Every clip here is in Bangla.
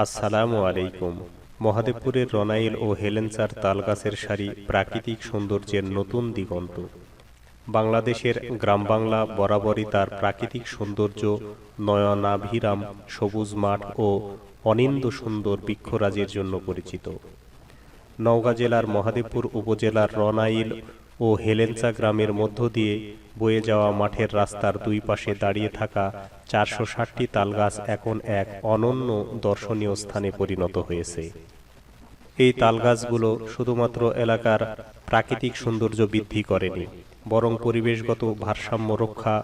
আসসালামু আলাইকুম। মহাদেবপুরের রনাইল ও হেলেঞ্চার তালগাছের সারি প্রাকৃতিক সৌন্দর্যের নতুন দিগন্ত। বাংলাদেশের গ্রাম বাংলা বরাবরই তার প্রাকৃতিক সৌন্দর্য, নয়নাভিরাম, সবুজ মাঠ ও অনিন্দ সুন্দর বৃক্ষরাজের জন্য পরিচিত। নওগাঁ জেলার মহাদেবপুর উপজেলার রনাইল ও হেলেঞ্চা গ্রামের মধ্য দিয়ে বয়ে যাওয়া মাঠের রাস্তার দুই পাশে দাঁড়িয়ে থাকা চারশো ষাটটি তালগাছ এখন এক অনন্য দর্শনীয় স্থানে পরিণত হয়েছে। এই তালগাছগুলো শুধুমাত্র এলাকার প্রাকৃতিক সৌন্দর্য বৃদ্ধি করেনি, বরং পরিবেশগত ভারসাম্য রক্ষা,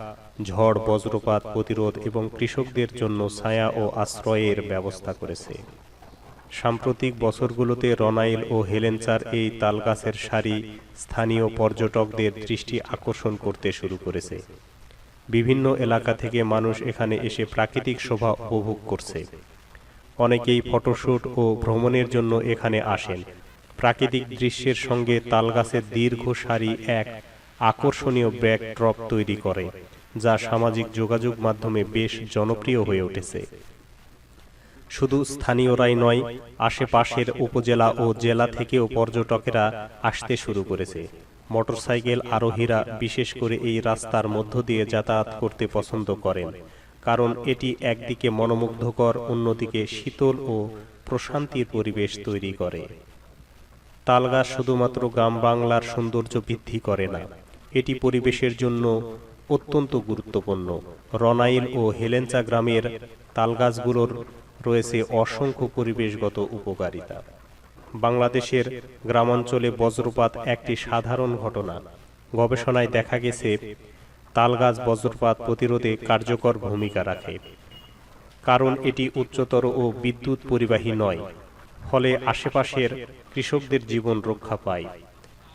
ঝড়, বজ্রপাত, প্রতিরোধ এবং কৃষকদের জন্য ছায়া ও আশ্রয়ের ব্যবস্থা করেছে। সাম্প্রতিক বছরগুলোতে রনাইল ও হেলেঞ্চার এই তালগাছের সারি স্থানীয় পর্যটকদের দৃষ্টি আকর্ষণ করতে শুরু করেছে। বিভিন্ন এলাকা থেকে মানুষ এখানে এসে প্রাকৃতিক শোভা উপভোগ করছে। অনেকেই ফটোশ্যুট ও ভ্রমণের জন্য এখানে আসেন। প্রাকৃতিক দৃশ্যের সঙ্গে তালগাছের দীর্ঘ সারি এক আকর্ষণীয় ব্যাকড্রপ তৈরি করে, যা সামাজিক যোগাযোগ মাধ্যমে বেশ জনপ্রিয় হয়ে উঠেছে। শুধু স্থানীয়রাই নয়, আশেপাশের উপজেলা ও জেলা থেকেও পর্যটকেরা আসতে শুরু করেছে। মোটরসাইকেল আরোহীরা বিশেষ করে এই রাস্তার মধ্য দিয়ে যাতায়াত করতে পছন্দ করেন, কারণ এটি একদিকে মনোমুগ্ধকর, অন্যদিকে শীতল ও প্রশান্তির পরিবেশ তৈরি করে। তালগাছ শুধুমাত্র গ্রাম বাংলার সৌন্দর্য বৃদ্ধি করে না, এটি পরিবেশের জন্য অত্যন্ত গুরুত্বপূর্ণ। রনাইল ও হেলেঞ্চা গ্রামের তালগাছগুলোর রয়েছে অসংখ্য পরিবেশগত উপকারিতা। বাংলাদেশের গ্রামাঞ্চলে বজ্রপাত একটি সাধারণ ঘটনা। গবেষণায় দেখা গেছে, তালগাছ বজ্রপাত প্রতিরোধে কার্যকর ভূমিকা রাখে। কারণ এটি উচ্চতর ও বিদ্যুৎ পরিবাহী নয়, ফলে আশেপাশের কৃষকদের জীবন রক্ষা পায়।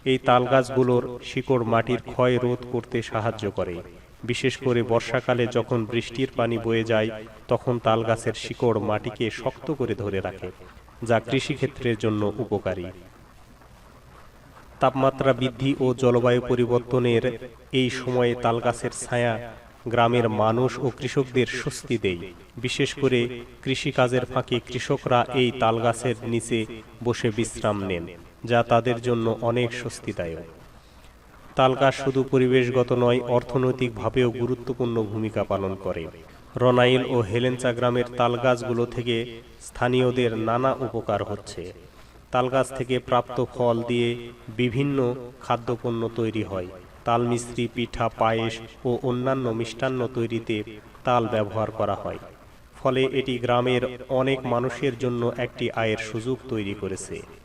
এই তালগাছগুলোর শিকড় মাটির ক্ষয় রোধ করতে সাহায্য করে। বিশেষ করে বর্ষাকালে যখন বৃষ্টির পানি বয়ে যায় তখন তালগাছের শিকড় মাটিকে শক্ত করে ধরে রাখে যা কৃষিক্ষেত্রের জন্য উপকারী। তাপমাত্রা বৃদ্ধি ও জলবায়ু পরিবর্তনের এই সময়ে তালগাছের ছায়া গ্রামের মানুষ ও কৃষকদের স্বস্তি দেয়। বিশেষ করে কৃষিকাজের ফাঁকে কৃষকরা এই তালগাছের নিচে বসে বিশ্রাম নেন যা তাদের জন্য অনেক স্বস্তিদায়ক। তালগাছ শুধু পরিবেশগত নয়, অর্থনৈতিকভাবেও গুরুত্বপূর্ণ ভূমিকা পালন করে। রনাইল ও হেলেঞ্চা গ্রামের তালগাছগুলো থেকে স্থানীয়দের নানা উপকার হচ্ছে। তালগাছ থেকে প্রাপ্ত ফল দিয়ে বিভিন্ন খাদ্যপণ্য তৈরি হয়। তাল মিস্ত্রি পিঠা, পায়েস ও অন্যান্য মিষ্টান্ন তৈরিতে তাল ব্যবহার করা হয়। ফলে এটি গ্রামের অনেক মানুষের জন্য একটি আয়ের সুযোগ তৈরি করেছে।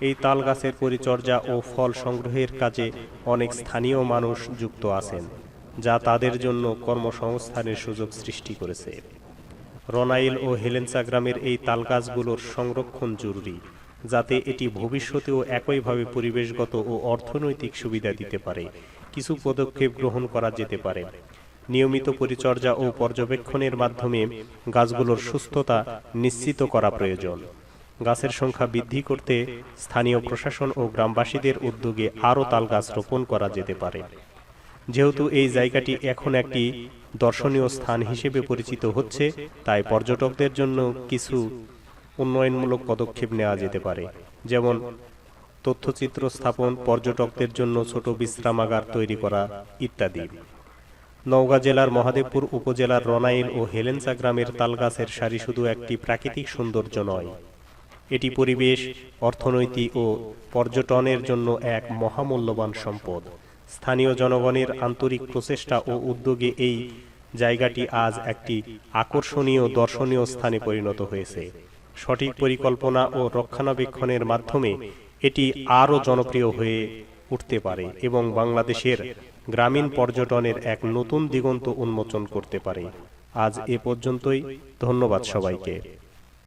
এই তাল গাছের পরিচর্যা ও ফল সংগ্রহের কাজে অনেক স্থানীয় মানুষ যুক্ত আছেন, যা তাদের জন্য কর্মসংস্থানের সুযোগ সৃষ্টি করেছে। রনাইল ও হেলেন্সা গ্রামের এই তাল গাছগুলোর সংরক্ষণ জরুরি, যাতে এটি ভবিষ্যতেও একইভাবে পরিবেশগত ও অর্থনৈতিক সুবিধা দিতে পারে। কিছু পদক্ষেপ গ্রহণ করা যেতে পারে। নিয়মিত পরিচর্যা ও পর্যবেক্ষণের মাধ্যমে গাছগুলোর সুস্থতা নিশ্চিত করা প্রয়োজন। গাছের সংখ্যা বৃদ্ধি করতে স্থানীয় প্রশাসন ও গ্রামবাসীদের উদ্যোগে আরও তাল গাছ রোপণ করা যেতে পারে। যেহেতু এই জায়গাটি এখন একটি দর্শনীয় স্থান হিসেবে পরিচিত হচ্ছে, তাই পর্যটকদের জন্য কিছু উন্নয়নমূলক পদক্ষেপ নেওয়া যেতে পারে। যেমন, তথ্যচিত্র স্থাপন, পর্যটকদের জন্য ছোট বিশ্রামাগার তৈরি করা ইত্যাদি। নওগাঁ জেলার মহাদেবপুর উপজেলার রনাইল ও হেলেন্সা গ্রামের তালগাছের সারি শুধু একটি প্রাকৃতিক সৌন্দর্য নয়। এটি পরিবেশ, অর্থনৈতিক ও পর্যটনের জন্য এক মহামূল্যবান সম্পদ। স্থানীয় জনগণের আন্তরিক প্রচেষ্টা ও উদ্যোগে এই জায়গাটি আজ একটি আকর্ষণীয়, দর্শনীয় স্থানে পরিণত হয়েছে। সঠিক পরিকল্পনা ও রক্ষণাবেক্ষণের মাধ্যমে এটি আরও জনপ্রিয় হয়ে উঠতে পারে এবং বাংলাদেশের গ্রামীণ পর্যটনের এক নতুন দিগন্ত উন্মোচন করতে পারে। আজ এ পর্যন্তই, ধন্যবাদ সবাইকে।